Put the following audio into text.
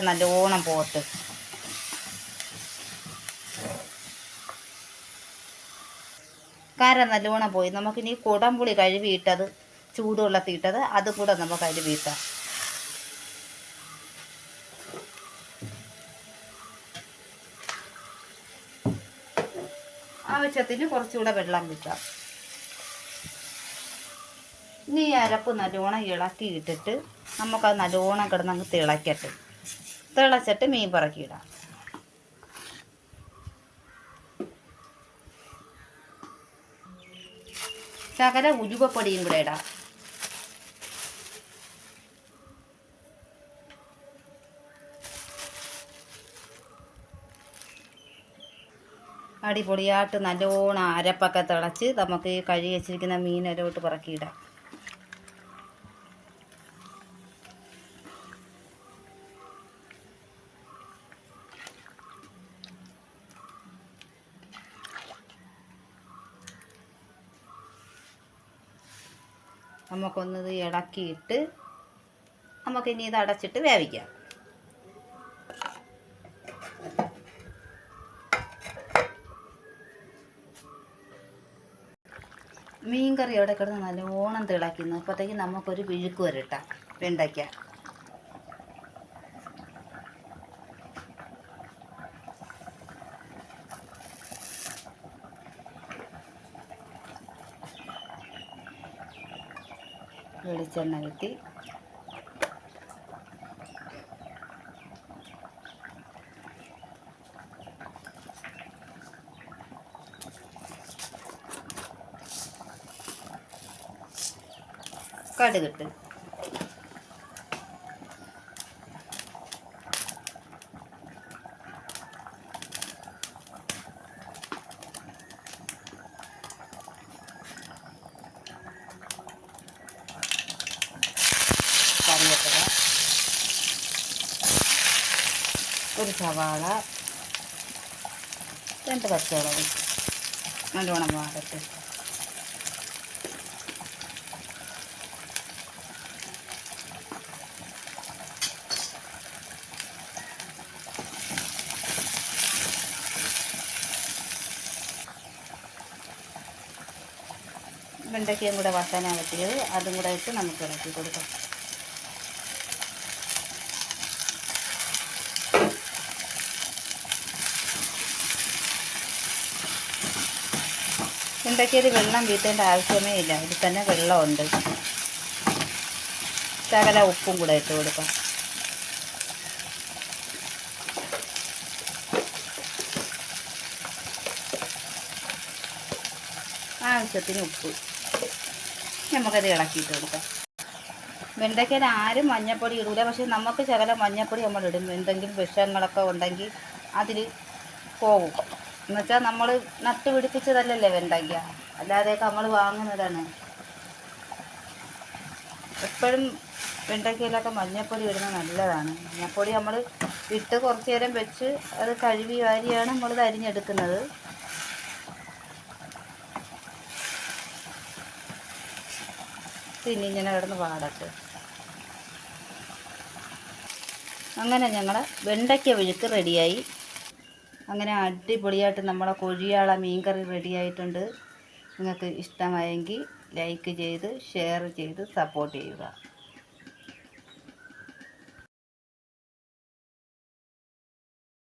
നല്ലോണം പോട്ട്. കര നല്ലോണം പോയി. നമുക്കിനി കുടംപുളി കഴുകിയിട്ടത് ചൂടുവെള്ളത്തിയിട്ടത് അത് കൂടെ നമുക്ക് കഴുകിയിട്ടാം ആവശ്യത്തിന് കുറച്ചുകൂടെ വെള്ളം കിട്ടാം ഇനി അരപ്പ് നല്ലോണം ഇളക്കി ഇട്ടിട്ട് നമുക്കത് നല്ലോണം കിടന്നങ്ങ് തിളയ്ക്കട്ടെ തിളച്ചിട്ട് മീൻ പറക്കിയിടാം. ശകല ഉരുവപ്പൊടിയും കൂടെ ഇടാം. അടിപൊളിയായിട്ട് നല്ലോണം അരപ്പൊക്കെ തിളച്ച് നമുക്ക് കഴുകി വെച്ചിരിക്കുന്ന മീനരോട്ട് പറക്കിയിടാം. നമുക്കൊന്നത് ഇളക്കിയിട്ട് നമുക്കിനി ഇത് അടച്ചിട്ട് വേവിക്കാം. മീൻ കറി അവിടെ കിടന്ന് നല്ലോണം തിളയ്ക്കുന്നു. അപ്പോഴത്തേക്ക് നമുക്കൊരു വിഴുക്ക് വരട്ടാം വെണ്ടയ്ക്ക. വെളിച്ചെണ്ണ കിട്ടി. കടുകിട്ട് ഒരു സവാള രണ്ട് പച്ചമുളക് നല്ലോണം വാടട്ട്. വെണ്ടയ്ക്കയും കൂടെ വട്ടാനാണ് പറ്റിയത് അതും കൂടെ ഇട്ട് നമുക്ക് ഇളക്കി കൊടുക്കാം. വെണ്ടയ്ക്കയിൽ വെള്ളം വീട്ടേണ്ട ആവശ്യമേ ഇല്ല. ഇതിൽ തന്നെ വെള്ളമുണ്ട്. ശകല ഉപ്പും കൂടെ ഇട്ട് കൊടുക്കാം. ആവശ്യത്തിന് ഉപ്പ്. നമുക്കത് ഇളക്കിയിട്ട് കൊടുക്കാം. വെണ്ടയ്ക്കയിൽ ആരും മഞ്ഞപ്പൊടി ഇടൂല. പക്ഷെ നമുക്ക് ശകലം മഞ്ഞപ്പൊടി നമ്മൾ ഇടും. എന്തെങ്കിലും വിഷങ്ങളൊക്കെ ഉണ്ടെങ്കിൽ അതിൽ പോകും. എന്നുവെച്ചാൽ നമ്മൾ നട്ട് പിടിപ്പിച്ചതല്ലല്ലേ വെണ്ടയ്ക്ക? അല്ലാതെയൊക്കെ നമ്മൾ വാങ്ങുന്നതാണ്. എപ്പോഴും വെണ്ടയ്ക്കയിലൊക്കെ മഞ്ഞപ്പൊടി ഇടുന്നത് നല്ലതാണ്. മഞ്ഞപ്പൊടി നമ്മൾ ഇട്ട് കുറച്ച് നേരം വെച്ച് അത് കഴുകി വാരിയാണ് നമ്മളിത് അരിഞ്ഞെടുക്കുന്നത്. പിന്നെ ഇങ്ങനെ കിടന്ന് പാടട്ട്. അങ്ങനെ ഞങ്ങളെ വെണ്ടയ്ക്ക വിഴുക്ക് റെഡിയായി. അങ്ങനെ അടിപൊളിയായിട്ട് നമ്മളെ കൊഴിയാള മീൻകറി റെഡിയായിട്ടുണ്ട് നിങ്ങൾക്ക് ഇഷ്ടമായെങ്കിൽ ലൈക്ക് ചെയ്ത് ഷെയർ ചെയ്ത് സപ്പോർട്ട് ചെയ്യുക.